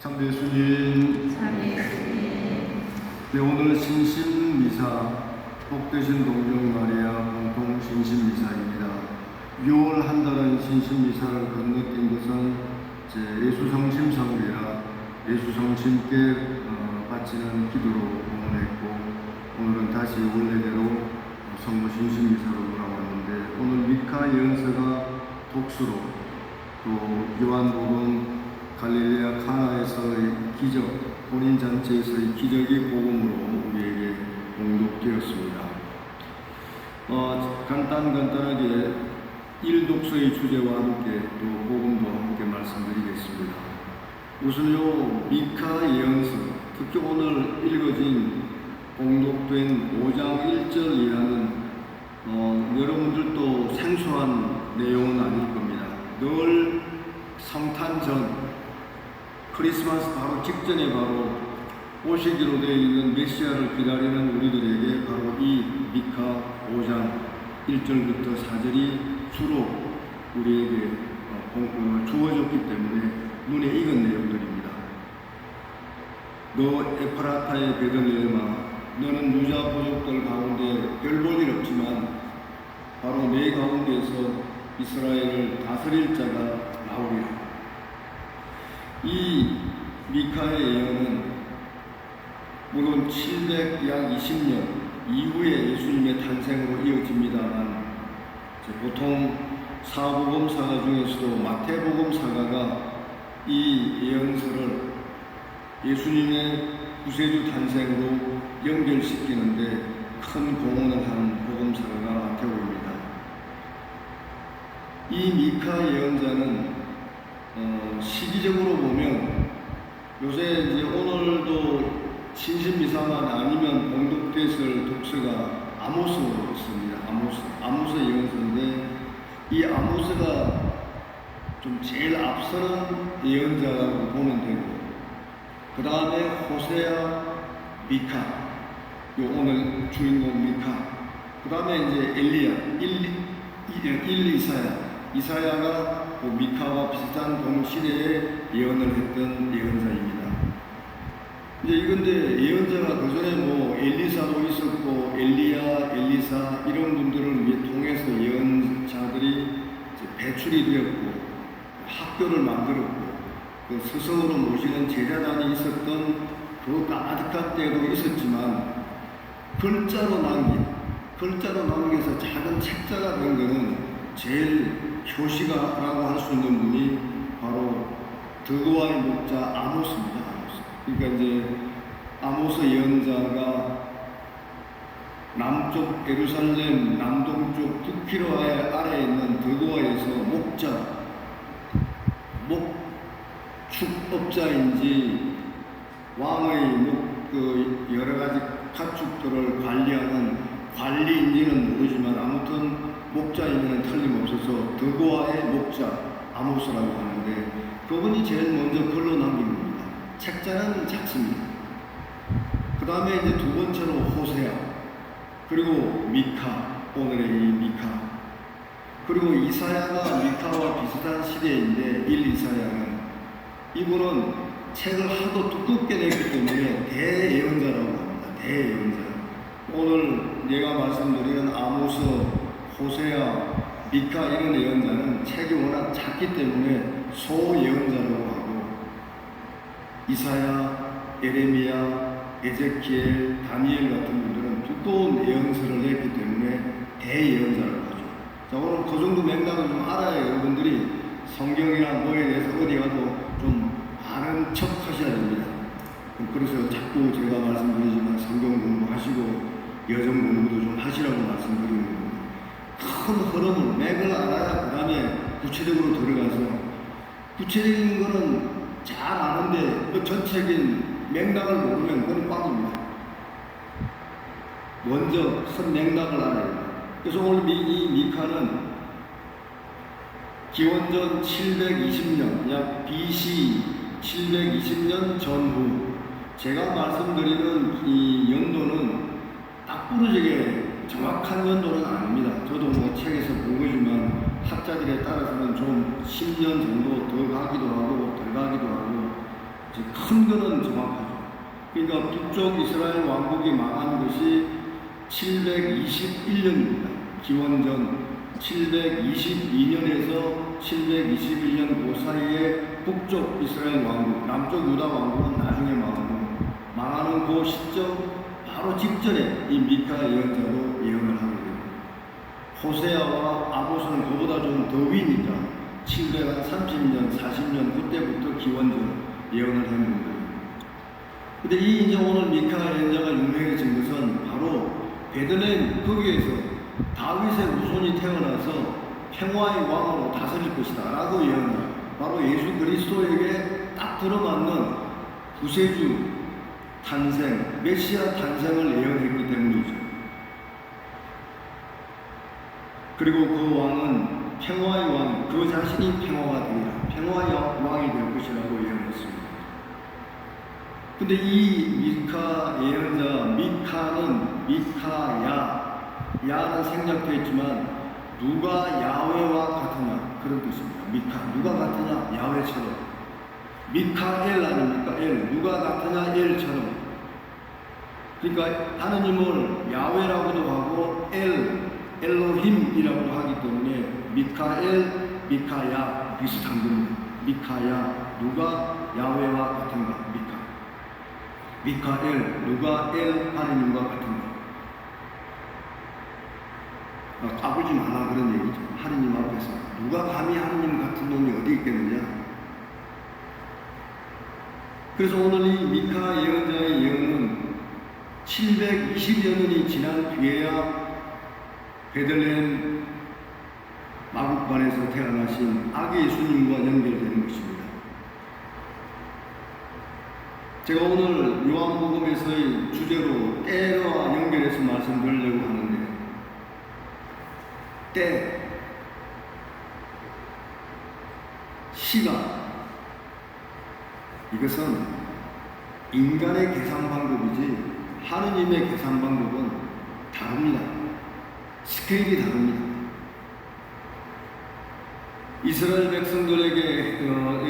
참대 예수님, 네, 오늘 신심 미사, 복되신 동정 마리아 공통 신심 미사입니다. 6월 한 달은 신심 미사를 건너뛴 것은 제 예수 성심 성회라 예수 성심께 어, 바치는 기도로 공헌했고 오늘은 다시 원래대로 성모 신심 미사로 돌아왔는데 오늘 미카 연서가 독수로 또 요한복음 갈릴레아 카나에서의 기적, 혼인 잔치에서의 기적이 복음으로 우리에게 공독되었습니다. 어, 간단 간단하게 일독서의 주제와 함께 또 복음도 함께 말씀드리겠습니다. 우선 요 미카 예언서, 특히 오늘 읽어진 공독된 5장 1절 이하는 어, 여러분들도 생소한 내용은 아닐 겁니다. 늘 성탄 전 크리스마스 바로 직전에 바로 오시기로 되어 있는 메시아를 기다리는 우리들에게 바로 이 미카 5장 1절부터 4절이 주로 우리에게 어, 주어졌기 때문에 눈에 익은 내용들입니다. 너 에프라타의 베들레헴아 너는 유자 부족들 가운데 별 볼 일 없지만 바로 내 가운데서 이스라엘을 다스릴 자가 나오리라. 이 미카의 예언은 물론 720년 이후에 예수님의 탄생으로 이어집니다만 보통 사복음 사가 중에서도 마태복음 사가가 이 예언서를 예수님의 구세주 탄생으로 연결시키는데 큰 공헌을 한 복음사가가 마태복음입니다. 이 미카 예언자는 어, 시기적으로 보면 요새 이제 오늘도 신신미사만 아니면 봉독됐을 독서가 아모스입니다. 아모스, 아모스 예언서인데 이 아모스가 좀 제일 앞서는 예언자라고 보면 되고 그 다음에 호세아, 미카, 요 오늘 주인공 미카, 그 다음에 이제 엘리야, 일, 일, 일 이사야, 이사야가 그 미카와 비슷한 동시대에 예언을 했던 예언자입니다. 이제 이건데 예언자가 그 전에 뭐 엘리사도 있었고 엘리야, 엘리사 이런 분들을 통해서 예언자들이 배출이 되었고 학교를 만들었고 그 스승으로 모시는 제자단이 있었던 그 가득한 때도 있었지만 글자로 남긴 글자로 남겨서 작은 책자가 된 거는 제일 효시가라고 할 수 있는 분이 바로 드고아의 목자 아모스입니다. 아모스. 그러니까 이제 아모스 예언자가 남쪽 예루살렘 남동쪽 9km 아래에 있는 드고아에서 목자 목축업자인지 왕의 목 그 여러 가지 가축들을 관리하는 관리인지는 모르지만 아무튼 목자이면 틀림없어서 드고아의 목자 아모스라고 하는데 그분이 제일 먼저 글로 남긴 겁니다. 책자는 작습니다. 그 다음에 이제 두 번째로 호세아 그리고 미카 오늘의 이 미카 그리고 이사야가 미카와 비슷한 시대인데 일 이사야는 이분은 책을 하도 두껍게 냈기 때문에 대예언자라고 합니다. 대예언자. 오늘 내가 말씀드리는 아모스, 호세아, 미카 이런 예언자는 책이 워낙 작기 때문에 소예언자라고 하고 이사야, 에레미야, 에제키엘, 다니엘 같은 분들은 두꺼운 예언서를 냈기 때문에 대예언자라고 하죠. 자, 오늘 그 정도 맥락을 좀 알아야 여러분들이 성경이나 뭐에 대해서 어디 가도 좀 아는 척 하셔야 됩니다. 그래서 자꾸 제가 말씀드리지만 성경 공부하시고 여정 공부도 좀 하시라고 말씀드리는 겁니다. 큰 흐름을, 맥을 알아야 그 다음에 구체적으로 들어가서 구체적인 거는 잘 아는데 그 전체적인 맥락을 모르면 그건 꽝입니다. 먼저 큰 맥락을 알아야 돼요. 그래서 오늘 미, 이 미카는 기원전 720년, 약 BC 720년 전후, 제가 말씀드리는 이 연도는 딱 부러지게 정확한 연도는 아닙니다. 저도 뭐 책에서 본 거지만 학자들에 따라서는 좀 10년 정도 더 가기도 하고 덜 가기도 하고 이제 큰 거는 정확하죠. 그러니까 북쪽 이스라엘 왕국이 망한 것이 721년입니다. 기원전 722년에서 721년 그 사이에 북쪽 이스라엘 왕국, 남쪽 유다 왕국은 나중에 망하고 망하는 그 시점 바로 직전에 이 미카 예언자로 예언을 하게 됩니다. 호세아와 아모스는 그보다 좀 더 위니까 730년, 40년 그때부터 기원전 예언을 했는 거예요. 근데 이 이제 오늘 미카 예언자가 유명해진 것은 바로 베들레헴 거기에서 다윗의 후손이 태어나서 평화의 왕으로 다스릴 것이다 라고 예언을 바로 예수 그리스도에게 딱 들어맞는 구세주 탄생, 메시아 탄생을 예언했기 때문이죠. 그리고 그 왕은 평화의 왕, 그 자신이 평화가 되리라. 평화의 왕이 될 것이라고 예언했습니다. 근데 이 미카 예언자 미카는 미카야 야는 생략되어 있지만 누가 야훼와 같으냐 그런 뜻입니다. 미카 누가 같으냐 야훼처럼 미카엘 아닙니까? 엘 누가 같으냐 엘처럼. 그러니까 하느님을 야훼라고도 하고 엘 엘로힘이라고 하기 때문에 미카엘 미카야 비슷한 겁니다. 미카야 누가 야훼와 같은가 미카. 미카엘 누가 엘 하느님과 같은가 어, 까불지 말라 그런 얘기죠. 하느님 앞에서. 누가 감히 하느님 같은 놈이 어디 있겠느냐 그래서 오늘 이 미카 예언자의 예언은 720여 년이 지난 뒤에야 베들레헴 마국간에서 태어나신 아기 예수님과 연결되는 것입니다. 제가 오늘 요한복음에서의 주제로 때와 연결해서 말씀드리려고 하는데 때 시간 이것은 인간의 계산 방법이지 하느님의 계산 방법은 다릅니다. 스케일이 다릅니다. 이스라엘 백성들에게 어,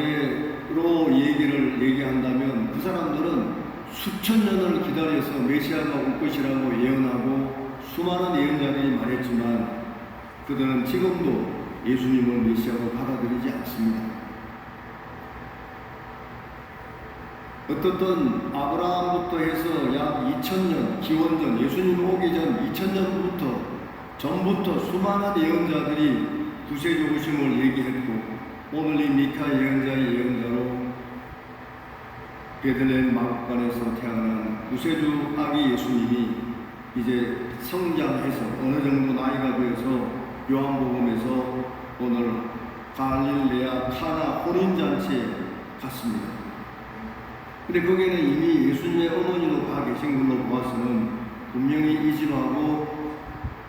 로 얘기를 얘기한다면 그 사람들은 수천 년을 기다려서 메시아가 올 것이라고 예언하고 수많은 예언자들이 말했지만 그들은 지금도 예수님을 메시아로 받아들이지 않습니다. 어떻든 아브라함부터 해서 약 2000년 기원전 예수님 오기 전 2000년부터 전부터 수많은 예언자들이 구세주 오심을 얘기했고 오늘 이 미카 예언자의 예언자로 베들레헴 마국간에서 태어난 구세주 아기 예수님이 이제 성장해서 어느 정도 나이가 되어서 요한복음에서 오늘 갈릴레아 카나 혼인잔치에 갔습니다. 근데 거기에는 이미 예수님의 어머니로 가 계신 걸로 보아서는 분명히 이 집하고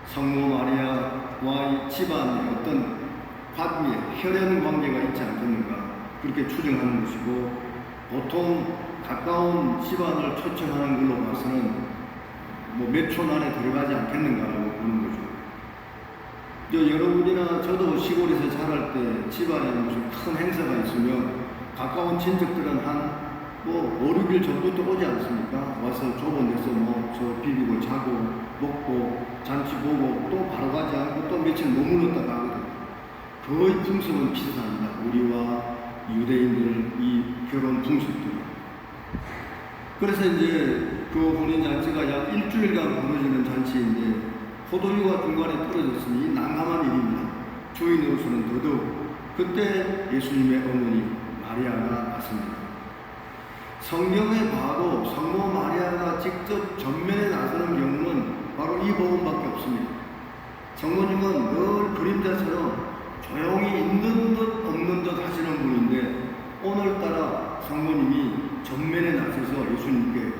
성모 마리아와의 집안에 어떤 관계, 혈연 관계가 있지 않겠는가 그렇게 추정하는 것이고 보통 가까운 집안을 초청하는 걸로 봐서는 뭐몇촌 안에 들어가지 않겠는가라고 보는 거죠. 저 여러분이나 저도 시골에서 자랄 때 집안에 무슨 큰 행사가 있으면 가까운 친척들은 한 뭐 5, 6일 전부터 오지 않습니까? 와서 좁은 데서 뭐저 비비고 자고 먹고 잔치 보고 또 바로 가지 않고 또 며칠 머물렀다 가거든. 거의 풍습은 비슷합니다. 우리와 유대인들 이 결혼 풍습들. 그래서 이제 그 혼인 잔치가 약 일주일간 벌어지는 잔치인데 포도주가 중간에 떨어졌으니 난감한 일입니다. 주인으로서는 더더욱 그때 예수님의 어머니 마리아가 왔습니다. 성경에 봐도 성모 마리아가 직접 전면에 나서는 경우는 바로 이 복음밖에 없습니다. 성모님은 늘 그림자처럼 조용히 있는 듯 없는 듯 하시는 분인데 오늘따라 성모님이 전면에 나서서 예수님께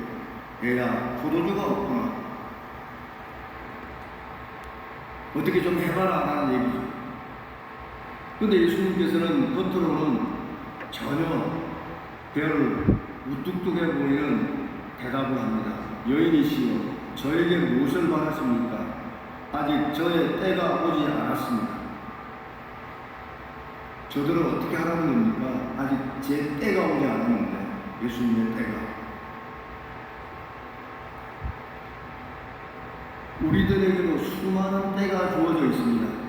얘야 포도주가 없구나 어떻게 좀 해봐라 라는 얘기죠. 근데 예수님께서는 겉으로는 전혀 별 우뚝뚝해 보이는 대답을 합니다. 여인이시여, 저에게 무엇을 바랐습니까? 아직 저의 때가 오지 않았습니다. 저들은 어떻게 하라는 겁니까? 아직 제 때가 오지 않았는데, 예수님의 때가. 우리들에게도 수많은 때가 주어져 있습니다.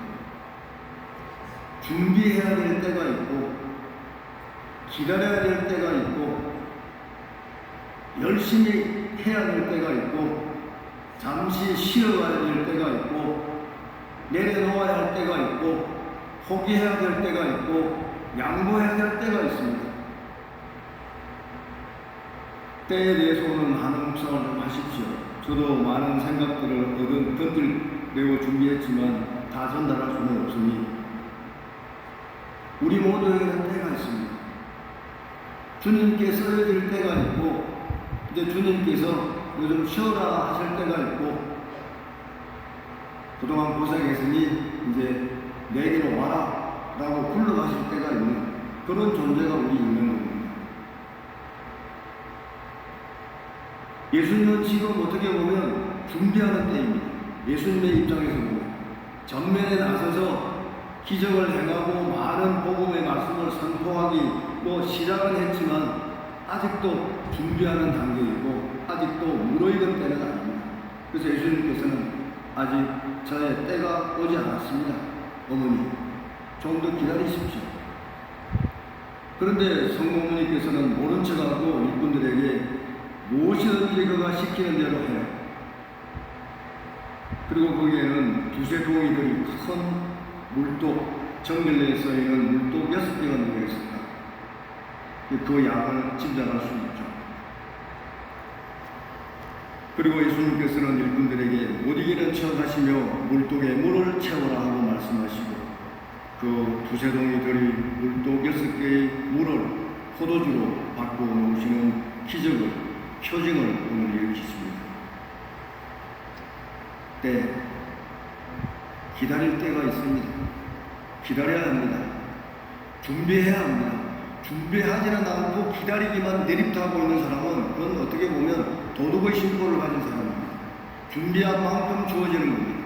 준비해야 될 때가 있고, 기다려야 될 때가 있고, 열심히 해야 될 때가 있고, 잠시 쉬어가야 될 때가 있고, 내려놓아야 할 때가 있고, 포기해야 될 때가 있고, 양보해야 될 때가 있습니다. 때에 대해서 오늘 많은 묵상을 좀 하십시오. 저도 많은 생각들을 얻은 던질려고 준비했지만 다 전달할 수는 없으니 우리 모두에게는 때가 있습니다. 주님께 쓰여질 때가 있고 이제 주님께서 요즘 쉬어라 하실 때가 있고 그동안 고생했으니 이제 내게로 와라 라고 불러가실 때가 있는 그런 존재가 우리 있는 겁니다. 예수님은 지금 어떻게 보면 준비하는 때입니다. 예수님의 입장에서 보면 전면에 나서서 기적을 행하고 많은 복음의 말씀을 선포하기 뭐 시작은 했지만 아직도 준비하는 단계이고 아직도 무르익은 때는 아닙니다. 그래서 예수님께서는 아직 저의 때가 오지 않았습니다. 어머니 좀더 기다리십시오. 그런데 성모님께서는 모른 척하고 일꾼들에게 무엇이든지 그가 시키는 대로 해요. 그리고 거기에는 두세 동이들이 큰 물독, 정글내에 써 있는 물독 여섯 개가 놓여 있습니다. 그 양을 짐작할 수 있죠. 그리고 예수님께서는 일꾼들에게 못 이기는 척 하시며 물독에 물을 채워라 하고 말씀하시고 그 두세 동이 들이 물독 여섯 개의 물을 포도주로 바꾸어 놓으시는 기적을 표징을 오늘 일으키십니다. 때 기다릴 때가 있습니다. 기다려야 합니다. 준비해야 합니다. 준비하지는 않고 기다리기만 내립하고 있는 사람은 그건 어떻게 보면 도덕의 신분을 가진 사람입니다. 준비한 만큼 주어지는 겁니다.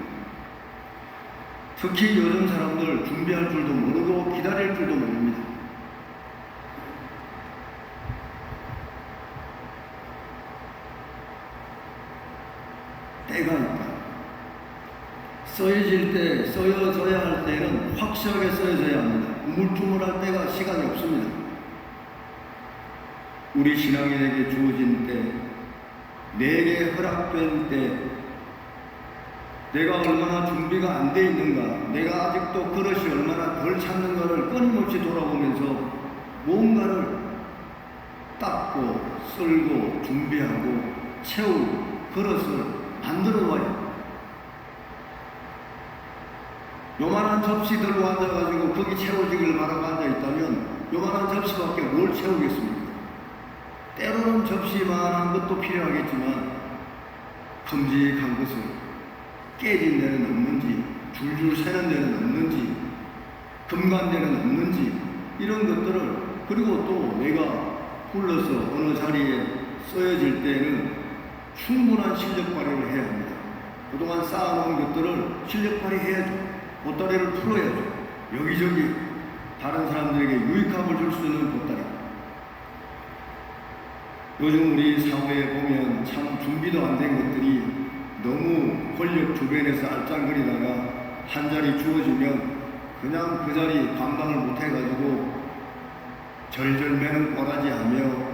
특히 요즘 사람들 준비할 줄도 모르고 기다릴 줄도 모릅니다. 때가 있다. 써여질 때, 써여져야 할 때는 확실하게 써여져야 합니다. 우물쭈물할 때가 시간이 없습니다. 우리 신앙인에게 주어진 때, 내게 허락된 때, 내가 얼마나 준비가 안 돼 있는가, 내가 아직도 그릇이 얼마나 덜 찾는가를 끊임없이 돌아보면서 무언가를 닦고, 쓸고, 준비하고, 채우고, 그릇을 만들어 와요. 요만한 접시 들고 앉아가지고 거기 채워지길 바라고 앉아있다면 요만한 접시밖에 뭘 채우겠습니까? 때로는 접시만한 것도 필요하겠지만 큼직한 것을 깨진 데는 없는지 줄줄 새는 데는 없는지 금간 데는 없는지 이런 것들을 그리고 또 내가 불러서 어느 자리에 써여질 때는 충분한 실력 발휘를 해야 합니다. 그동안 쌓아놓은 것들을 실력 발휘해야죠. 보따리를 풀어야죠. 여기저기 다른 사람들에게 유익함을 줄 수 있는 보따리. 요즘 우리 사회에 보면 참 준비도 안 된 것들이 너무 권력 주변에서 알짱거리다가 한 자리 주어지면 그냥 그 자리 감당을 못 해가지고 절절매는 꼬라지 하며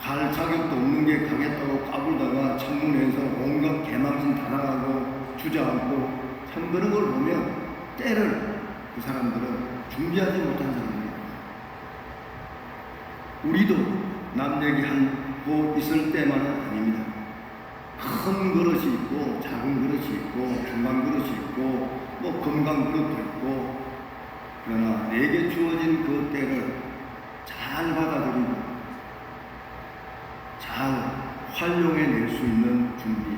갈 자격도 없는 게 가겠다고 까불다가 청문회에서 온갖 개망신 다 나가고 주저앉고 참 그런 걸 보면 때를 그 사람들은 준비하지 못한 사람입니다. 우리도 남 얘기 하고 있을 때만은 아닙니다. 큰 그릇이 있고 작은 그릇이 있고 중간 그릇이 있고 뭐 건강 그릇도 있고 그러나 내게 주어진 그 때를 잘 받아들이고 잘 활용해 낼 수 있는 준비.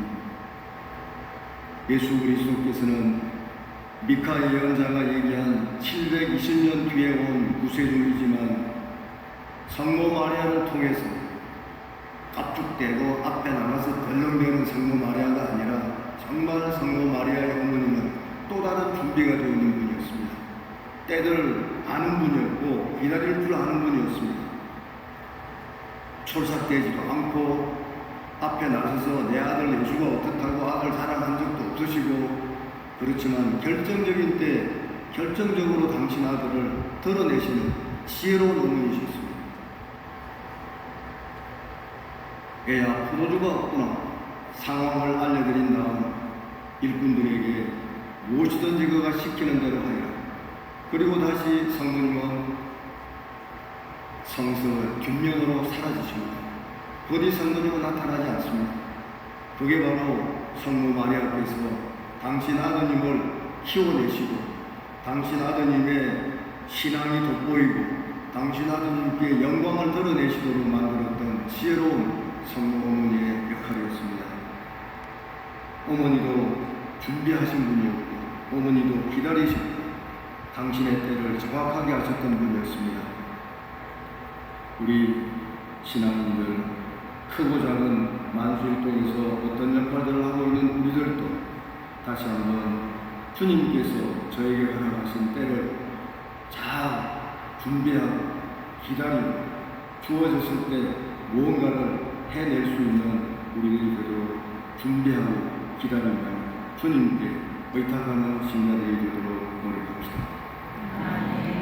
예수 그리스도께서는 미카 예언자가 얘기한 720년 뒤에 온 구세주이지만 성모 마리아를 통해서 깝죽대고 앞에 나가서 덜렁대는 성모 마리아가 아니라 정말 성모 마리아의 어머니는 또 다른 준비가 되어 있는 분이었습니다. 때를 아는 분이었고 기다릴 줄 아는 분이었습니다. 촐싹대지도 않고 앞에 나서서 내 아들 예수가 어떻다고 아들 자랑한 적도 없으시고 그렇지만 결정적인 때 결정적으로 당신 아들을 드러내시는 지혜로운 어머니셨습니다. 애야 포도주가 없구나 상황을 알려드린 다음 일꾼들에게 무엇이든지 그가 시키는 대로 하리라. 그리고 다시 성모님은 성서 균면으로 사라지십니다. 어디 성모님은 나타나지 않습니다. 그게 바로 성모 마리아께서 당신 아드님을 키워내시고 당신 아드님의 신앙이 돋보이고 당신 아드님께 영광을 드러내시도록 만들었던 지혜로운 성모 어머니의 역할이었습니다. 어머니도 준비하신 분이었고 어머니도 기다리셨고 당신의 때를 정확하게 하셨던 분이었습니다. 우리 신앙인들 크고 작은 만수일동에서 어떤 역할들을 하고 있는 우리들도 다시 한번 주님께서 저에게 허락하신 때를 잘 준비하고 기다리고 주어졌을 때 무언가를 해낼 수 있는 우리들이 되도록 준비하고 기다리며 주님께 의탁하는 신자들이 되도록 노력합시다. 아멘.